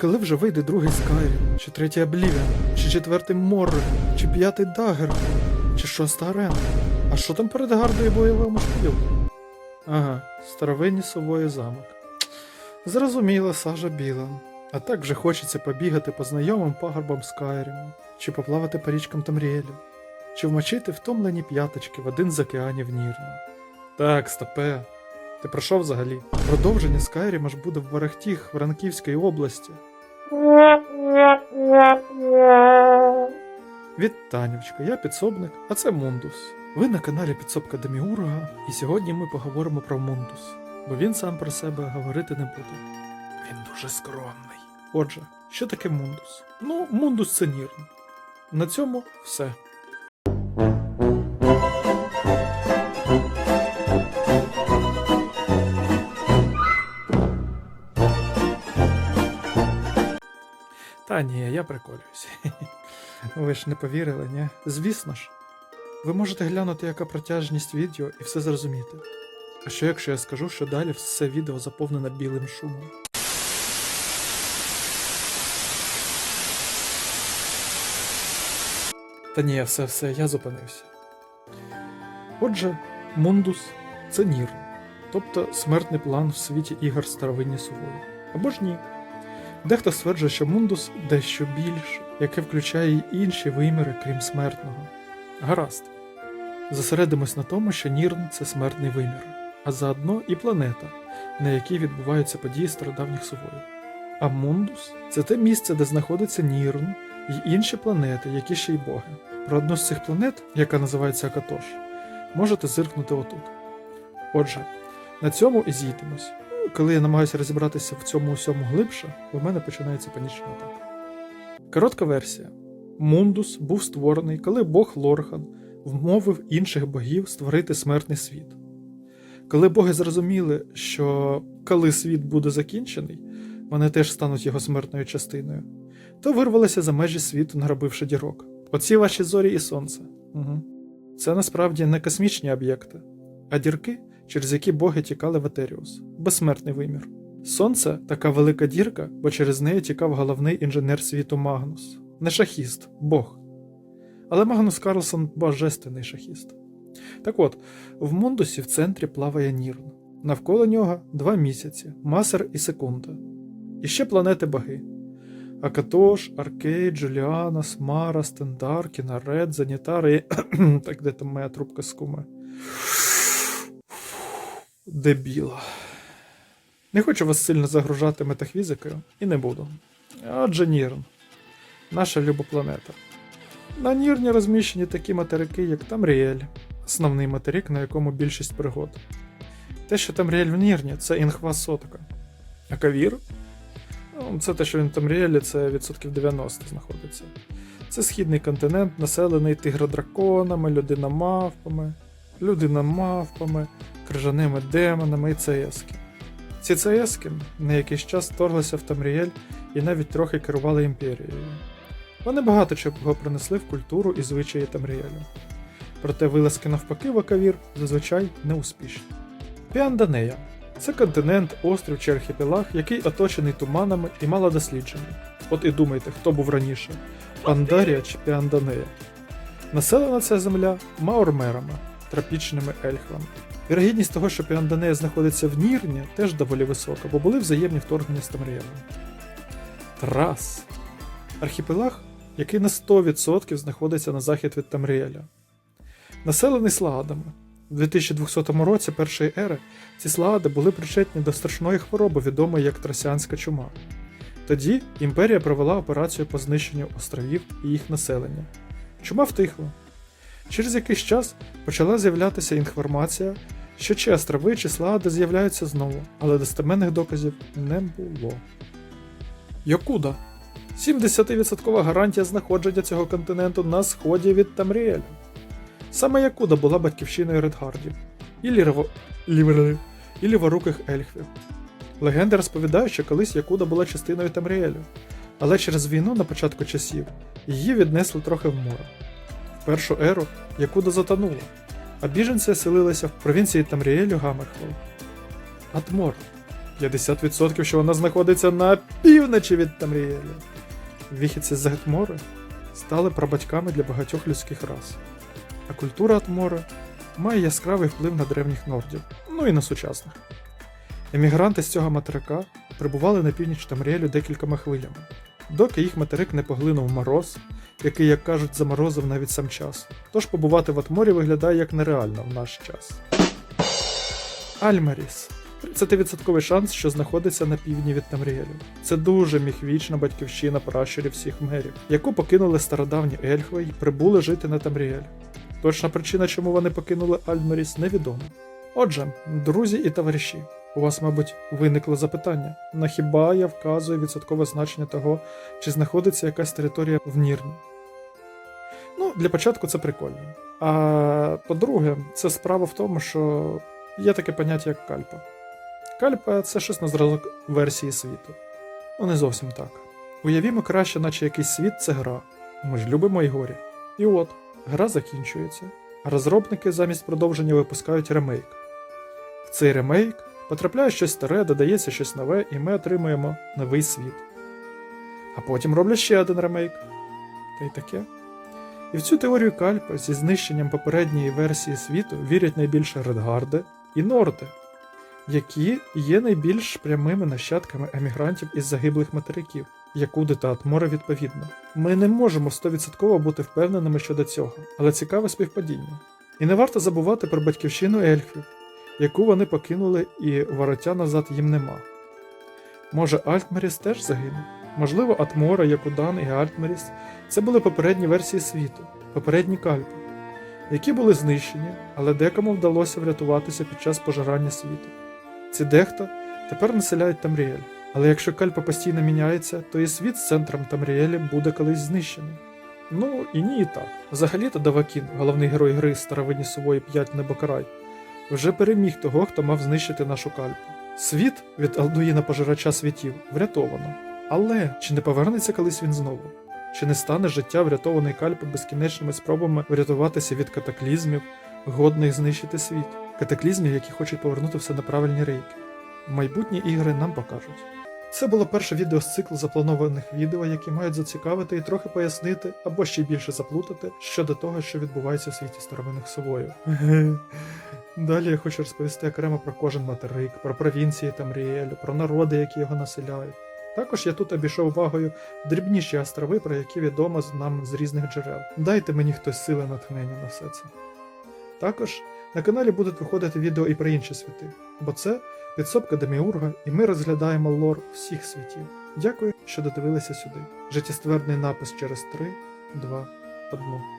Коли вже вийде другий Skyrim, чи третій Oblivion, чи четвертий Morrowind, чи п'ятий Dagger, чи шоста Арена? А що там перед гардою бойовому шпілку? Ага, старовинні сової замок. Зрозуміло, сажа біла. А так вже хочеться побігати по знайомим пагорбам Скайріму, чи поплавати по річкам Тамріелю, чи вмочити втомлені п'яточки в один з океанів Нірну. Так, стопе. Ти про що взагалі? Продовження Скайріма ж буде в Барахтіх Франківської області. Вітанівчко, я підсобник, а це Мундус. Ви на каналі Підсобка Деміурга, і сьогодні ми поговоримо про Мундус, бо він сам про себе говорити не буде. Він дуже скромний. Отже, що таке Мундус? Ну, Мундус це Нірн. На цьому все. Та ні, я приколююсь. Ви ж не повірили, ні? Звісно ж. Ви можете глянути, яка протяжність відео і все зрозуміти. А що якщо я скажу, що далі все відео заповнене білим шумом? Та ні, все, все, я зупинився. Отже, Мундус це Нірн, тобто смертний план в світі ігор старовинні сувої. Або ж ні. Дехто стверджує, що Мундус дещо більше, яке включає й інші виміри, крім смертного. Гаразд. Зосередимось на тому, що Нірн це смертний вимір, а заодно і планета, на якій відбуваються події стародавніх сувоїв. А Мундус це те місце, де знаходиться Нірн і інші планети, які ще й боги. Про одну з цих планет, яка називається Акатош, можете зиркнути отут. Отже, на цьому і зійдемось. Коли я намагаюся розібратися в цьому усьому глибше, у мене починається панічна атака. Коротка версія. Мундус був створений, коли бог Лорхан вмовив інших богів створити смертний світ. Коли боги зрозуміли, що коли світ буде закінчений, вони теж стануть його смертною частиною, то вирвалися за межі світу, награбивши дірок. Оці ваші зорі і сонце. Угу. Це насправді не космічні об'єкти, а дірки, через які боги тікали в Етеріус, безсмертний вимір. Сонце така велика дірка, бо через неї тікав головний інженер світу Магнус. Не шахіст, Бог. Але Магнус Карлсон божественний шахіст. Так от, в Мундусі в центрі плаває Нірн. Навколо нього два місяці Масер і Секунда. І ще планети боги. Акатош, Аркей, Джуліанос, Мара, Стендар, Кінарет, Занітар і. так де там моя трубка з куми? Дебіла. Не хочу вас сильно загружати метафізикою і не буду. Отже, Нірн. Наша люба планета. На Нірні розміщені такі материки, як Тамріель, основний материк, на якому більшість пригод. Те, що Тамріель в Нірні, це інхва сотка. А Кавір? Ну, Це те, що він в Тамріелі, це відсотків 90 знаходиться. Це східний континент, населений тигродраконами, людиномавпами, людиномавпами, крижаними демонами і цеєски. Ці цеєски на якийсь час вторглися в Тамріель і навіть трохи керували імперією. Вони багато чого принесли в культуру і звичаї Тамріелю. Проте вилазки навпаки в Акавір зазвичай неуспішні. Піанданея це континент, острів чи архіпелаг, який оточений туманами і мало досліджений. От і думайте, хто був раніше Пандарія чи Піанданея. Населена ця земля маормерами, тропічними ельхвами. Вірогідність того, що Піанданея знаходиться в Нірні, теж доволі висока, бо були взаємні вторгнення з Тамріелем. Трас. Архіпелаг, який на 100% знаходиться на захід від Тамріеля. Населений слагадами. У 2200 році першої ери ці слагади були причетні до страшної хвороби, відомої як Трасянська чума. Тоді імперія провела операцію по знищенню островів і їх населення. Чума втихла. Через якийсь час почала з'являтися інформація, що чи острови, чи слагади з'являються знову, але достеменних доказів не було. Йокуда 70% гарантія знаходження цього континенту на сході від Тамріеля. Саме Якуда була батьківщиною Редгардів і, лірево... лівери... і ліворуких ельфів. Легенди розповідають, що колись Якуда була частиною Тамріелю, але через війну на початку часів її віднесли трохи в море. Першу еру Якуда затонула, а біженці оселилися в провінції Тамріелю Гамерхол. Атмор 50% що вона знаходиться на півночі від Тамрієля. Вихідці з Гетмори стали прабатьками для багатьох людських рас. А культура Атмори має яскравий вплив на древніх нордів, ну і на сучасних. Емігранти з цього материка прибували на північ Тамріелю декількома хвилями, доки їх материк не поглинув мороз, який, як кажуть, заморозив навіть сам час. Тож побувати в Атморі виглядає як нереально в наш час. Альмаріс 30% шанс, що знаходиться на півдні від Тамріелю. Це дуже міхвічна батьківщина пращурів всіх мерів, яку покинули стародавні ельфи і прибули жити на Тамріель. Точна причина, чому вони покинули Альмаріс, невідома. Отже, друзі і товариші, у вас, мабуть, виникло запитання: на хіба я вказую відсоткове значення того, чи знаходиться якась територія в Нірні? Ну, для початку це прикольно. А по-друге, це справа в тому, що є таке поняття, як кальпа. Кальпа це щось на зразок версії світу. Ну, не зовсім так. Уявімо краще, наче якийсь світ це гра. Ми ж любимо ігорі. І от, гра закінчується, а розробники замість продовження випускають ремейк. В цей ремейк потрапляє щось старе, додається щось нове, і ми отримуємо новий світ. А потім роблять ще один ремейк. Та й таке. І в цю теорію Кальпа зі знищенням попередньої версії світу вірять найбільше Редгарди і Норди, які є найбільш прямими нащадками емігрантів із загиблих материків, Якуди та Атмора відповідно. Ми не можемо 100% бути впевненими щодо цього, але цікаве співпадіння. І не варто забувати про батьківщину ельфів, яку вони покинули і вороття назад їм нема. Може, Альтмеріс теж загинув? Можливо, Атмора, Якудан і Альтмеріс це були попередні версії світу, попередні кальпи, які були знищені, але декому вдалося врятуватися під час пожирання світу. Ці дехто тепер населяють Тамріель. Але якщо кальпа постійно міняється, то і світ з центром Тамріелі буде колись знищений. Ну і ні, і так. Взагалі-то Давакін, головний герой гри Старовинні Сувої 5 Небокарай, вже переміг того, хто мав знищити нашу кальпу. Світ від Алдуїна пожирача світів врятовано. Але чи не повернеться колись він знову? Чи не стане життя врятованої кальпи безкінечними спробами врятуватися від катаклізмів, годних знищити світ? Катаклізмів, які хочуть повернути все на правильні рейки. Майбутні ігри нам покажуть. Це було перше відео з циклу запланованих відео, які мають зацікавити і трохи пояснити або ще більше заплутати щодо того, що відбувається у світі старовинних совою. Далі я хочу розповісти окремо про кожен материк, про провінції Тамріелю, про народи, які його населяють. Також я тут обійшов увагою дрібніші острови, про які відомо нам з різних джерел. Дайте мені хтось сили натхнення на все це. Також на каналі будуть виходити відео і про інші світи, бо це підсобка Деміурга, і ми розглядаємо лор всіх світів. Дякую, що додивилися сюди. Життєстверний напис через 3, 2, 1.